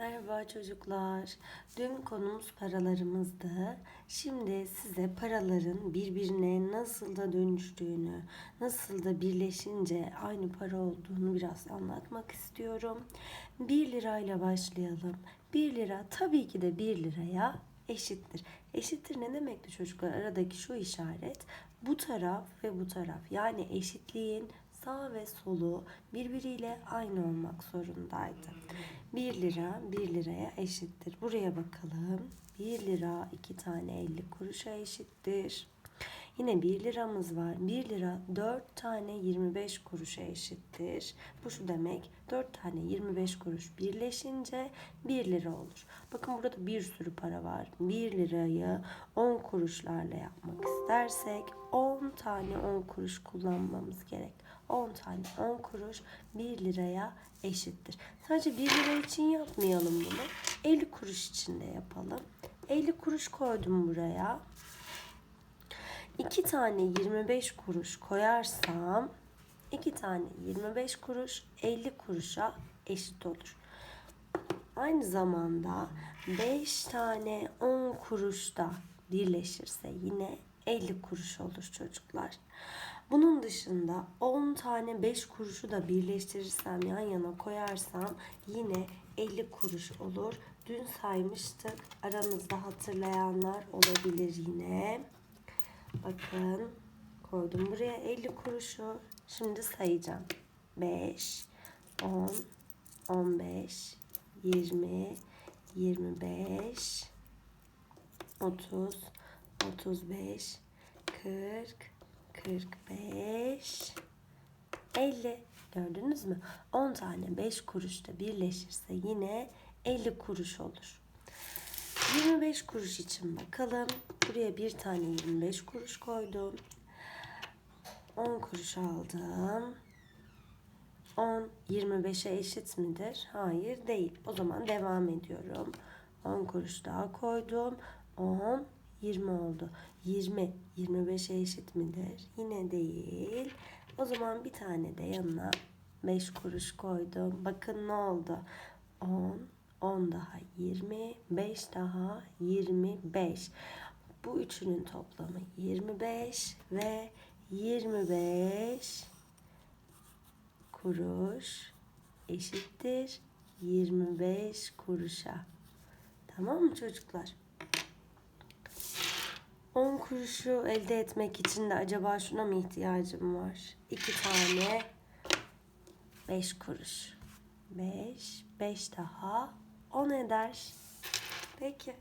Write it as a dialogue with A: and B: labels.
A: Merhaba çocuklar. Dün konumuz paralarımızdı. Şimdi size paraların birbirine nasıl da dönüştüğünü, nasıl da birleşince aynı para olduğunu biraz anlatmak istiyorum. 1 lirayla başlayalım. 1 lira tabii ki de 1 liraya eşittir. Eşittir ne demekti çocuklar? Aradaki şu işaret bu taraf ve bu taraf. Yani eşitliğin sağ ve solu birbiriyle aynı olmak zorundaydı. 1 lira 1 liraya eşittir. Buraya bakalım. 1 lira 2 tane 50 kuruşa eşittir. Yine 1 liramız var. 1 lira 4 tane 25 kuruşa eşittir. Bu şu demek 4 tane 25 kuruş birleşince 1 lira olur. Bakın burada bir sürü para var. 1 lirayı 10 kuruşlarla yapmak istersek 10 tane 10 kuruş kullanmamız gerek. 10 tane 10 kuruş 1 liraya eşittir. Sadece 1 lira için yapmayalım bunu. 50 kuruş için de yapalım. 50 kuruş koydum buraya. 2 tane 25 kuruş koyarsam 2 tane 25 kuruş 50 kuruşa eşit olur. Aynı zamanda 5 tane 10 kuruş da birleşirse yine 50 kuruş olur çocuklar. Bunun dışında 10 tane 5 kuruşu da birleştirirsem yan yana koyarsam yine 50 kuruş olur. Dün saymıştık. Aranızda hatırlayanlar olabilir yine. Bakın koydum buraya 50 kuruşu. Şimdi sayacağım. 5, 10, 15, 20, 25, 30, 35, 40, 45, 50. Gördünüz mü? 10 tane 5 kuruş da birleşirse yine 50 kuruş olur. 25 kuruş için bakalım. Buraya bir tane 25 kuruş koydum. 10 kuruş aldım. 10 25'e eşit midir? Hayır değil. O zaman devam ediyorum. 10 kuruş daha koydum. 10 20 oldu. 20 25'e eşit midir? Yine değil. O zaman bir tane de yanına 5 kuruş koydum. Bakın ne oldu? 10 10 daha 20, 5 daha 25. Bu üçünün toplamı 25 ve 25 kuruş eşittir 25 kuruşa. Tamam mı çocuklar? 10 kuruşu elde etmek için de acaba şuna mı ihtiyacım var? 2 tane 5 kuruş. 5, 5 daha 10 eder. Peki.